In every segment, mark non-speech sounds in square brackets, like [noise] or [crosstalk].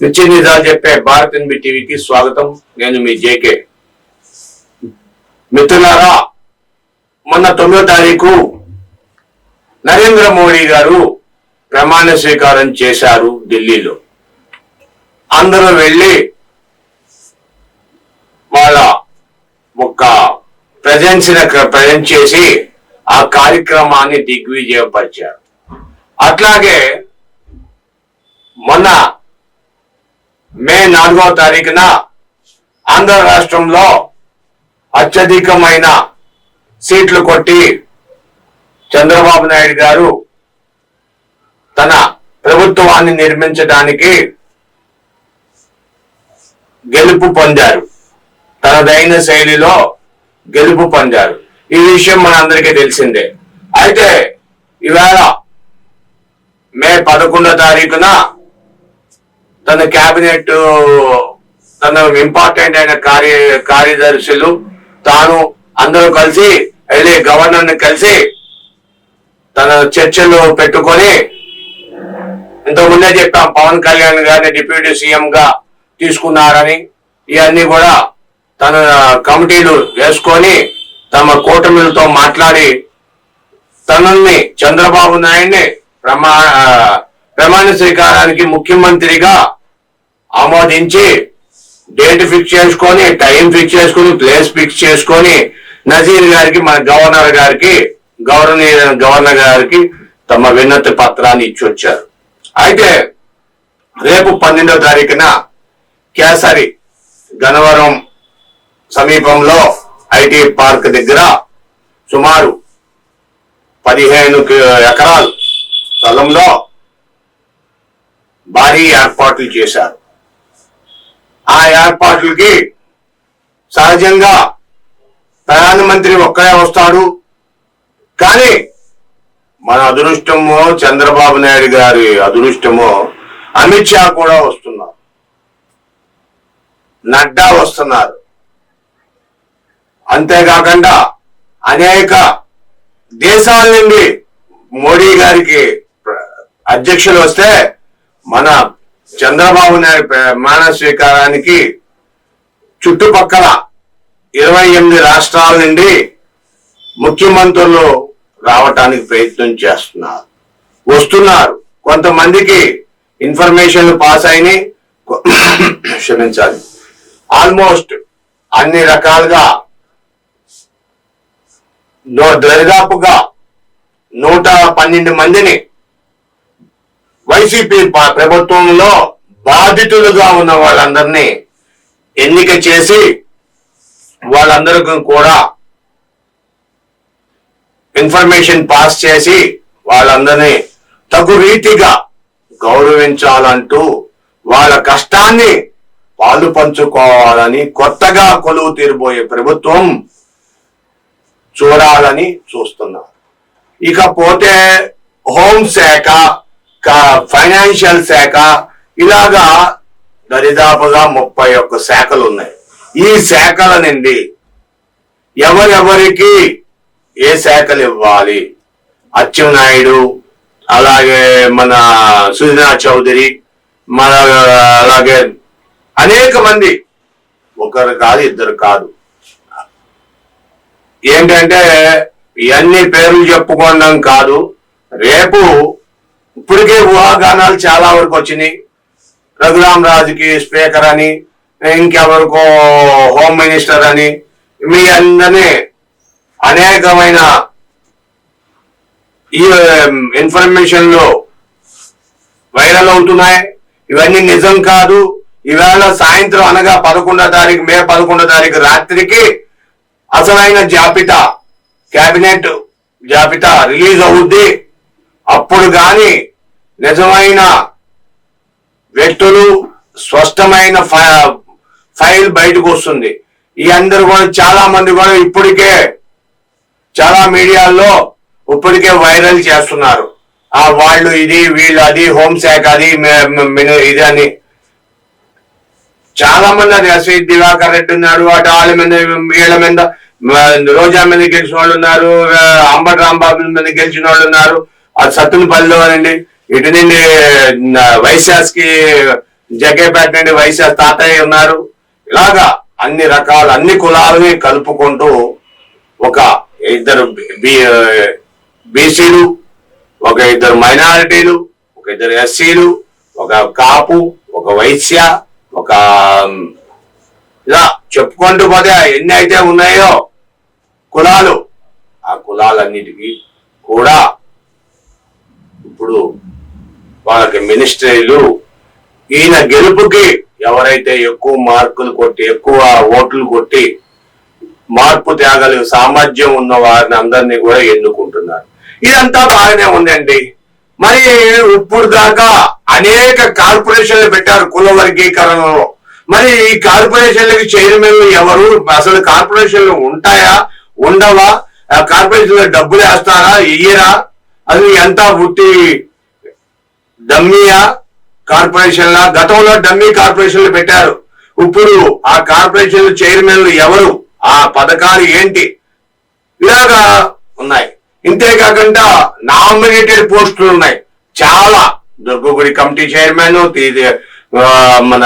నిత్య నిజాలు చెప్పే భారత్ ఎన్బి టీవీకి స్వాగతం. నేను మీ జేకే. మిత్రులారా మొన్న తొమ్మిదో తారీఖు నరేంద్ర మోడీ గారు ప్రమాణ స్వీకారం చేశారు ఢిల్లీలో. అందరూ వెళ్ళి వాళ్ళ ఒక ప్రజెన్స్ ప్రజెంట్ చేసి ఆ కార్యక్రమాన్ని దిగ్విజయపరిచారు. అట్లాగే మొన్న మే నాలుగో తారీఖున ఆంధ్ర రాష్ట్రంలో అత్యధికమైన సీట్లు కొట్టి చంద్రబాబు నాయుడు గారు తన ప్రభుత్వాన్ని నిర్మించడానికి గెలుపు పొందారు. తనదైన శైలిలో గెలుపు పొందారు. ఈ విషయం మనందరికీ తెలిసిందే. అయితే ఇవాళ మే పదకొండో తారీఖున తన క్యాబినెట్ తన ఇంపార్టెంట్ అయిన కార్య కార్యదర్శులు తాను అందరూ కలిసి వెళ్ళి గవర్నర్ని కలిసి తన చర్చలు పెట్టుకొని ఇంతకు ముందే చెప్పాం పవన్ కళ్యాణ్ గారిని డిప్యూటీ సీఎం గా తీసుకున్నారని. ఇవన్నీ కూడా తన కమిటీలు వేసుకొని తమ కూటమిలతో మాట్లాడి తనని చంద్రబాబు నాయుడిని ప్రమా ప్రమాణ స్వీకారానికి ముఖ్యమంత్రిగా ఆమోదించి డేట్ ఫిక్స్ చేసుకొని టైం ఫిక్స్ చేసుకొని ప్లేస్ ఫిక్స్ చేసుకొని నజీర్ గారికి మన గవర్నర్ గారికి గవర్నర్ గవర్నర్ గారికి తమ వినతి పత్రాన్ని ఇచ్చి వచ్చారు. అయితే రేపు పన్నెండో తారీఖున కేసరి గనవరం సమీపంలో ఐటీ పార్క్ దగ్గర సుమారు పదిహేను ఎకరాల ఎకరాలు స్థలంలో భారీ ఏర్పాట్లు చేశారు. ఆ ఏర్పాట్లకి సహజంగా ప్రధానమంత్రి ఒక్కడే వస్తాడు. కానీ మన అదృష్టమో చంద్రబాబు నాయుడు గారి అదృష్టమో అమిత్ షా కూడా వస్తున్నారు. నడ్డా వస్తున్నారు. అంతేకాకుండా అనేక దేశాల నుండి మోడీ గారికి అధ్యక్షులు వస్తే మన చంద్రబాబు నాయుడు ప్రమాణ స్వీకారానికి చుట్టుపక్కల ఇరవై ఎనిమిది రాష్ట్రాల నుండి ముఖ్యమంత్రులు రావటానికి ప్రయత్నం చేస్తున్నారు. వస్తున్నారు. కొంతమందికి ఇన్ఫర్మేషన్ పాస్ అయినాయి. [coughs] క్షమించాలి. ఆల్మోస్ట్ అన్ని రకాలుగా దరిదాపుగా నూట పన్నెండు మందిని వైసీపీ ప్రభుత్వంలో బాధితులుగా ఉన్న వాళ్ళందరినీ ఎన్నిక చేసి వాళ్ళందరికీ కూడా ఇన్ఫర్మేషన్ పాస్ చేసి వాళ్ళందరినీ తగు రీతిగా గౌరవించాలంటూ వాళ్ళ కష్టాన్ని పాలు పంచుకోవాలని కొత్తగా కొలువు తీరబోయే ప్రభుత్వం చూడాలని చూస్తున్నారు. ఇకపోతే హోంశాఖ ఫైనాన్షియల్ శాఖ ఇలాగా దరిదాపుగా ముప్పై ఒక్క శాఖలు ఉన్నాయి. ఈ శాఖల నుండి ఎవరెవరికి ఏ శాఖలు ఇవ్వాలి? అచ్చెన్నాయుడు అలాగే మన సుజనా చౌదరి మన అలాగే అనేక మంది. ఒకరు కాదు ఇద్దరు కాదు. ఏంటంటే ఇవన్నీ పేర్లు చెప్పుకోవడం కాదు. రేపు ఇప్పటికే ఊహాగానాలు చాలా వరకు వచ్చినాయి. రఘురామ్ రాజుకి స్పీకర్ అని ఇంకెవరికో హోమ్ మినిస్టర్ అని మీ అందరినీ అనేకమైన ఈ ఇన్ఫర్మేషన్లు వైరల్ అవుతున్నాయి ఇవన్నీ నిజం కాదు. ఈవేళ సాయంత్రం అనగా పదకొండో తారీఖు మే పదకొండో తారీఖు రాత్రికి అసలైన జాబితా కేబినెట్ జాబితా రిలీజ్ అవుద్ది. అప్పుడు గాని నిజమైన వ్యక్తులు స్పష్టమైన ఫైల్ బయటకు వస్తుంది. ఈ అందరు కూడా చాలా మంది కూడా ఇప్పటికే చాలా మీడియాల్లో ఇప్పటికే వైరల్ చేస్తున్నారు. ఆ వాళ్ళు ఇది వీళ్ళు అది హోంశాఖ అది ఇది అని. చాలా మంది అది ఎస్వి దివాకర్ రెడ్డి ఉన్నారు అటు వాళ్ళ మీద వీళ్ళ మీద రోజా మీద గెలిచిన వాళ్ళు ఉన్నారు ఆ, అంబటి రాంబాబు మీద గెలిచిన వాళ్ళు ఉన్నారు. అది సత్తునపల్లిలో అనండి. ఇటు నుండి వైశాస్కి జగ్గేపేట నుండి వైశాస్ తాతయ్య ఉన్నారు. ఇలాగా అన్ని రకాల అన్ని కులాలని కలుపుకుంటూ ఒక ఇద్దరు బీసీలు ఒక ఇద్దరు మైనారిటీలు ఒక ఇద్దరు ఎస్సీలు ఒక కాపు ఒక వైశ్య ఒక ఇలా చెప్పుకుంటూ పోతే ఎన్ని అయితే ఉన్నాయో కులాలు ఆ కులాలన్నిటికీ కూడా ఇప్పుడు వాళ్ళకి మినిస్ట్రీలు ఈయన గెలుపుకి ఎవరైతే ఎక్కువ మార్కులు కొట్టి ఎక్కువ ఓట్లు కొట్టి మార్పు త్యాగలు సామర్థ్యం ఉన్న వారిని అందరినీ కూడా ఎన్నుకుంటున్నారు. ఇదంతా బాగానే ఉందండి. మరి ఇప్పుడు దాకా అనేక కార్పొరేషన్లు పెట్టారు కుల వర్గీకరణలో. మరి ఈ కార్పొరేషన్లకి చైర్మన్లు ఎవరు? అసలు కార్పొరేషన్లు ఉంటాయా? ఉండవా? ఆ కార్పొరేషన్లో డబ్బులు వేస్తారా? ఇయ్యరా? అది ఎంత ఉట్టి డమ్మీయా కార్పొరేషన్ల గతంలో డమ్మీ కార్పొరేషన్లు పెట్టారు. ఇప్పుడు ఆ కార్పొరేషన్ చైర్మన్లు ఎవరు? ఆ పథకాలు ఏంటి? ఇలాగా ఉన్నాయి. ఇంతేకాకుండా నామినేటెడ్ పోస్టులు ఉన్నాయి. చాలా. దుర్గగుడి కమిటీ చైర్మన్ మన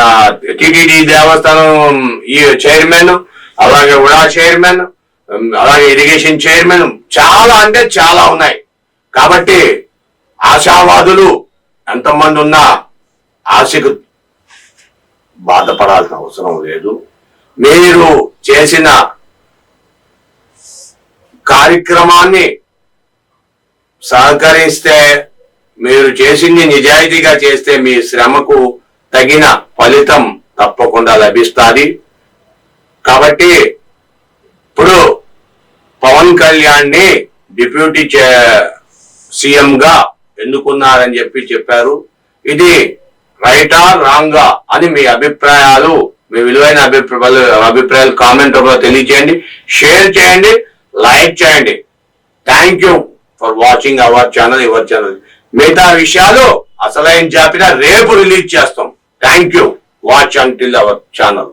టిటిడి దేవస్థానం ఈ చైర్మన్ అలాగే ఉడా చైర్మన్ అలాగే ఇరిగేషన్ చైర్మన్ చాలా అంటే చాలా ఉన్నాయి. కాబట్టి ఆశావాదులు ఎంతమంది ఉన్నా ఆశకు బాధపడాల్సిన అవసరం లేదు. మీరు చేసిన కార్యక్రమాన్ని సహకరిస్తే మీరు చేసింది నిజాయితీగా చేస్తే మీ శ్రమకు తగిన ఫలితం తప్పకుండా లభిస్తుంది. కాబట్టి ఇప్పుడు పవన్ కళ్యాణ్ని డిప్యూటీ చే గా ఎన్నుకున్నారని చెప్పి చెప్పారు. ఇది రైటా రాంగా అని మీ అభిప్రాయాలు మీ విలువైన అభిప్రాయాలు అభిప్రాయాలు కామెంట్ రూపంలో తెలియజేయండి. షేర్ చేయండి లైక్ చేయండి. Thank you for watching our channel your channel మిగతా విషయాలు అసలైన జాబితా రేపు రిలీజ్ చేస్తాం. Thank you watch until our channel